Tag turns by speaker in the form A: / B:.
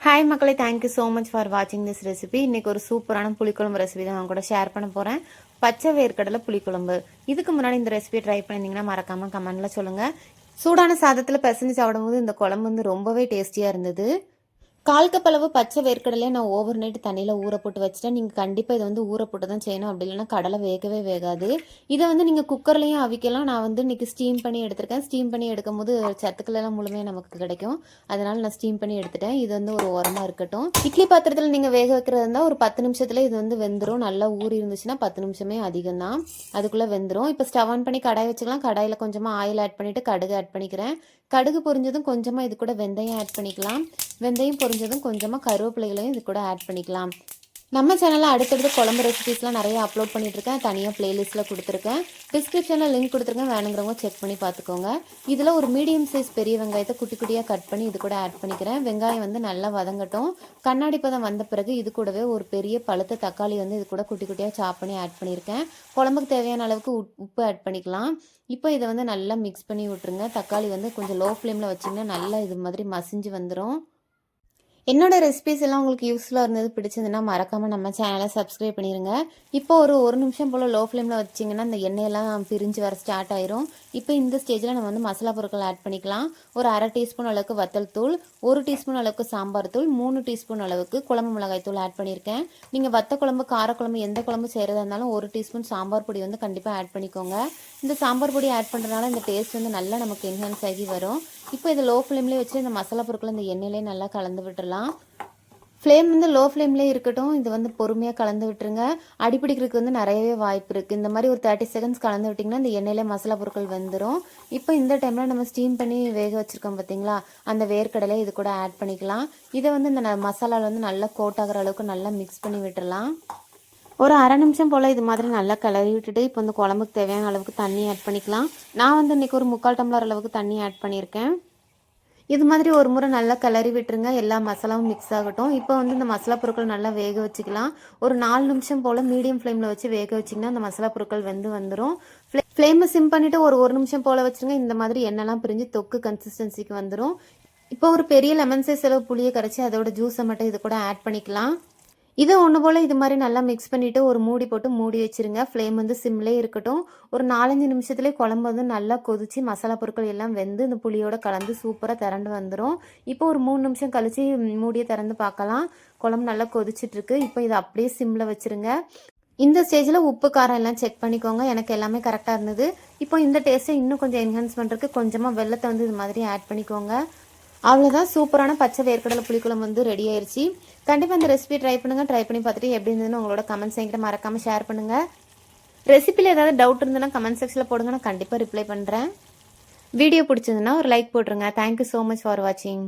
A: Hi மக்களே. Thank you so much for வாட்சிங் this recipe இன்றைக்கி ஒரு சூப்பரான புளிக்குழம்பு ரெசிபி தான் நான் கூட ஷேர் பண்ண போகிறேன் பச்சை வேர்க்கடலை புளிக்குழம்பு. இதுக்கு முன்னாடி இந்த ரெசிபி ட்ரை பண்ணியிருந்தீங்கன்னா மறக்காமல் கமெண்ட்டில் சொல்லுங்கள் சூடான சாதத்தில் பிசைஞ்சு சாப்பிடும்போது இந்த குழம்பு வந்து ரொம்பவே டேஸ்டியாக இருந்தது. கால் கப்பளவு பச்சை வேர்க்கடலையை நான் ஓவர் நைட் தண்ணியில் ஊற போட்டு வச்சுட்டேன். நீங்கள் கண்டிப்பாக இதை வந்து ஊற போட்டு தான் செய்யணும். அப்படி இல்லைன்னா கடலை வேகவே வேகாது. இதை வந்து நீங்கள் குக்கர்லேயும் அவிக்கலாம். நான் வந்து இன்றைக்கி ஸ்டீம் பண்ணி எடுத்திருக்கேன். ஸ்டீம் பண்ணி எடுக்கும்போது சத்துக்கள் எல்லாம் முழுமையாக நமக்கு கிடைக்கும். அதனால் நான் ஸ்டீம் பண்ணி எடுத்துட்டேன். இது வந்து ஒரு உரமாக இருக்கட்டும். இட்லி பாத்திரத்தில் நீங்கள் வேக வைக்கிறது இருந்தால் ஒரு பத்து நிமிஷத்தில் இது வந்து வெந்துடும் நல்லா ஊறி இருந்துச்சுன்னா பத்து நிமிஷமே அதிகம் தான் அதுக்குள்ளே வெந்துடும் இப்போ ஸ்டவ் ஆன் பண்ணி கடாய் வச்சுக்கலாம். கடாயில் கொஞ்சமாக ஆயில் ஆட் பண்ணிவிட்டு கடுகு ஆட் பண்ணிக்கிறேன். கடுகு பொரிஞ்சதும் கொஞ்சமாக இது கூட வெந்தயம் ஆட் பண்ணிக்கலாம். வெந்தயம் பொரிஞ்சதும் கொஞ்சமாக கருவேப்பிலைகளையும் இது கூட ஆட் பண்ணிக்கலாம். நம்ம சேனலில் அடுத்தடுத்து குழம்பு ரெசிபிஸ்லாம் நிறைய அப்லோட் பண்ணிட்டு இருக்கேன் தனியாக பிளேலிஸ்ட்டில் கொடுத்துருக்கேன். டிஸ்கிரிப்ஷனில் லிங்க் கொடுத்துருக்கேன். வேணுங்கிறவங்க செக் பண்ணி பார்த்துக்கோங்க. இதில் ஒரு மீடியம் சைஸ் பெரிய வெங்காயத்தை குட்டி குட்டியாக கட் பண்ணி இது கூட ஆட் பண்ணிக்கிறேன். வெங்காயம் வந்து நல்லா வதங்கட்டும். கண்ணாடி பதம் வந்த பிறகு இது கூடவே ஒரு பெரிய பழுத்த தக்காளி வந்து இது கூட குட்டி குட்டியாக சாப் பண்ணி ஆட் பண்ணியிருக்கேன். குழம்புக்கு தேவையான அளவுக்கு உப்பு ஆட் பண்ணிக்கலாம். இப்போ இதை வந்து நல்லா மிக்ஸ் பண்ணி விட்டுருங்க. தக்காளி வந்து கொஞ்சம் லோ ஃப்ளேமில் வச்சிங்கன்னா நல்லா இது மாதிரி மசிஞ்சு வந்துடும் என்னோட ரெசிபிஸ் எல்லாம் உங்களுக்கு யூஸ்ஃபுல்லாக இருந்தது பிடிச்சதுன்னா மறக்காமல் நம்ம சேனலை சப்ஸ்கிரைப் பண்ணிடுங்க இப்போ ஒரு ஒரு நிமிஷம் போல் லோ ஃப்ளேமில் வச்சிங்கன்னா அந்த எண்ணெயெல்லாம் பிரிஞ்சு வர ஸ்டார்ட் ஆயிரும். இப்போ இந்த ஸ்டேஜில் நம்ம வந்து மசாலா பொருட்கள் ஆட் பண்ணிக்கலாம். ஒரு அரை டீஸ்பூன் அளவுக்கு வத்தல் தூள் ஒரு டீஸ்பூன் அளவுக்கு சாம்பார் தூள் மூணு டீஸ்பூன் அளவுக்கு குழம்பு மிளகாய் தூள் ஆட் பண்ணியிருக்கேன் நீங்கள் வத்த குழம்பு காரக்குழம்பு எந்த குழம்பு செய்கிறதா இருந்தாலும் ஒரு டீஸ்பூன் சாம்பார் பொடி வந்து கண்டிப்பாக ஆட் பண்ணிக்கோங்க. இந்த சாம்பார் பொடி ஆட் பண்ணுறதுனால இந்த டேஸ்ட் வந்து நல்லா நமக்கு என்ஹான்ஸ் ஆகி வரும். இப்போ இதை லோ ஃப்ளேம்லேயே வச்சு இந்த மசாலா பொருட்கள் இந்த எண்ணெயிலே நல்லா கலந்து விட்டுறலாம் ஃப்ளேம் வந்து லோ ஃப்ளேம்லேயே இருக்கட்டும். இது வந்து பொறுமையாக கலந்து விட்டுருங்க. அடிப்பிடிக்கிறதுக்கு வந்து நிறையவே வாய்ப்பு இருக்குது இந்த மாதிரி ஒரு தேர்ட்டி செகண்ட்ஸ் கலந்து விட்டிங்கன்னா இந்த எண்ணெயிலே மசாலா பொருட்கள் வந்துடும் இப்போ இந்த டைமில் நம்ம ஸ்டீம் பண்ணி வேக வச்சுருக்கோம் பார்த்தீங்களா? அந்த வேர்க்கடலை இது கூட ஆட் பண்ணிக்கலாம். இதை வந்து இந்த ந- வந்து நல்லா கோட் ஆகிற அளவுக்கு நல்லா மிக்ஸ் பண்ணி விட்டுடலாம் ஒரு அரை நிமிஷம் போல் இது மாதிரி நல்லா கிளறி விட்டுட்டு இப்போ இந்த குழம்புக்கு தேவையான அளவுக்கு தண்ணி ஆட் பண்ணிக்கலாம். நான் வந்து இன்றைக்கி ஒரு முக்கால் டம்ளர் அளவுக்கு தண்ணி ஆட் பண்ணியிருக்கேன். இது மாதிரி ஒரு முறை நல்லா கிளறி விட்டுருங்க. எல்லா மசாலாவும் மிக்ஸ் ஆகட்டும். இப்போ வந்து இந்த மசாலா பொருட்கள் நல்லா வேக வச்சுக்கலாம். ஒரு நாலு நிமிஷம் போல் மீடியம் ஃப்ளேமில் வச்சு வேக வச்சிங்கன்னா அந்த மசாலா பொருட்கள் வந்து வந்துடும் ஃப்ளேமை சிம் பண்ணிவிட்டு ஒரு ஒரு நிமிஷம் போல் வச்சுருங்க. இந்த மாதிரி எண்ணெய்லாம் பிரிஞ்சு தொக்கு கன்சிஸ்டன்சிக்கு வந்துடும் இப்போ ஒரு பெரிய லெமன் சைஸ் அளவு புளியை கரைச்சி அதோட ஜூஸை மட்டும் இது கூட ஆட் பண்ணிக்கலாம். இதை ஒன்று போல் இது மாதிரி நல்லா மிக்ஸ் பண்ணிவிட்டு ஒரு மூடி போட்டு மூடி வச்சுருங்க. ஃப்ளேம் வந்து சிம்லே இருக்கட்டும். ஒரு நாலஞ்சு நிமிஷத்துலேயே குழம்பு வந்து நல்லா கொதித்து மசாலா பொருட்கள் எல்லாம் வெந்து இந்த புளியோட கலந்து சூப்பராக திரண்டு வந்துடும் இப்போ ஒரு மூணு நிமிஷம் கழித்து மூடியை திறந்து பார்க்கலாம். குழம்பு நல்லா கொதிச்சிட்ருக்கு இப்போ இதை அப்படியே சிம்மில் வச்சிருங்க. இந்த ஸ்டேஜில் உப்பு காரம் எல்லாம் செக் பண்ணிக்கோங்க. எனக்கு எல்லாமே கரெக்டாக இருந்தது. இப்போ இந்த டேஸ்ட்டை இன்னும் கொஞ்சம் என்ஹான்ஸ் பண்ணுறதுக்கு கொஞ்சமாக வெள்ளத்தை வந்து இது மாதிரி ஆட் பண்ணிக்கோங்க. அவ்வளோதான் சூப்பரான பச்சை வேர்க்கடலை புளிக்குழம்பு வந்து ரெடி ஆயிடுச்சு கண்டிப்பாக இந்த ரெசிபி ட்ரை பண்ணுங்கள் ட்ரை பண்ணி பார்த்துட்டு எப்படி இருந்ததுன்னு உங்களோட கமெண்ட்ஸ் என்கிட்ட மறக்காமல் ஷேர் பண்ணுங்கள் ரெசிபியில் ஏதாவது டவுட் இருந்ததுன்னா கமெண்ட் செக்ஷனில் போடுங்க நான் கண்டிப்பாக ரிப்ளை பண்ணுறேன் வீடியோ பிடிச்சதுன்னா ஒரு லைக் போட்டுருங்க. தேங்க்யூ ஸோ மச் ஃபார் வாட்சிங்